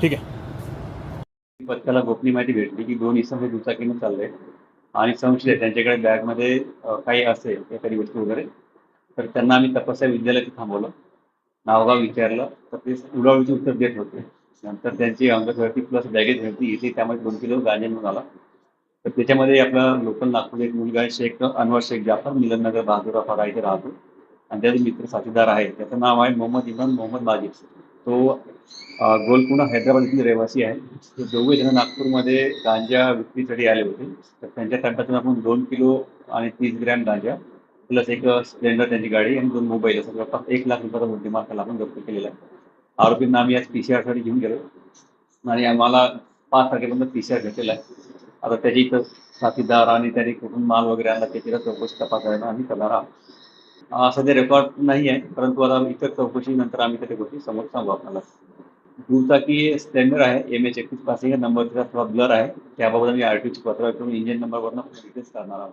ठीक आहे. पथकाला गोपनीय माहिती भेटली की दोन इसम हे दुचाकीने चालले आणि संशय त्यांच्याकडे बॅगमध्ये काही असेल एखादी वस्तू वगैरे तर त्यांना आम्ही तपस्या विद्यालयात थांबवलं. नावगाव विचारलं तर ते उडावळीचे उत्तर देत होते. नंतर त्यांची अंगठवरती प्लस बॅगेज होती इथे त्यामध्ये दोन किलो गांजा मिळून आला. तर त्याच्यामध्ये आपला लोकल नागपूर एक मुलगा आहे शेख अनवर शेख जाफर मिलननगर बहादुरा फारा इथे राहतो. आणि त्याचे मित्र साथीदार आहे त्याचं नाव आहे मोहम्मद इम्रान मोहम्मद माजिद तो अ, गोलकुंडा हैदराबाद येथील रहिवासी आहे. ते दोघे जण नागपूरमध्ये गांजा विक्रीसाठी आले होते. तर त्यांच्या ताब्यातून आपण दोन किलो आणि तीस ग्रॅम गांजा प्लस एक स्प्लेंडर त्यांची गाडी आणि दोन मोबाईल असं जवळपास एक लाख रुपयाचा मुद्देमाल त्याला आपण जप्त केलेला आहे. आरोपींना आम्ही आज पी सी आरसाठी घेऊन गेलो. आणि आम्हाला पाच तारखेपर्यंत पी सी आर घेतलेला आहे. आता त्याची इथं साथीदार आणि त्याने कुठून माल वगैरे आणला त्याची जरा चौकशी तपासायला आम्ही करणार आहोत. सध्या रेकॉर्ड नाही आहे परंतु आता इतर चौकशी नंतर आम्ही त्या गोष्टी समोर सांगू आपल्याला. दुचाकी स्प्लेंडर आहे एम एच एकतीस पासिंग नंबर तिचा थोडा ब्लर आहे. त्याबाबत आम्ही आर टी पत्र करून इंजिन नंबरवरनं डिटेल्स करणार आहोत.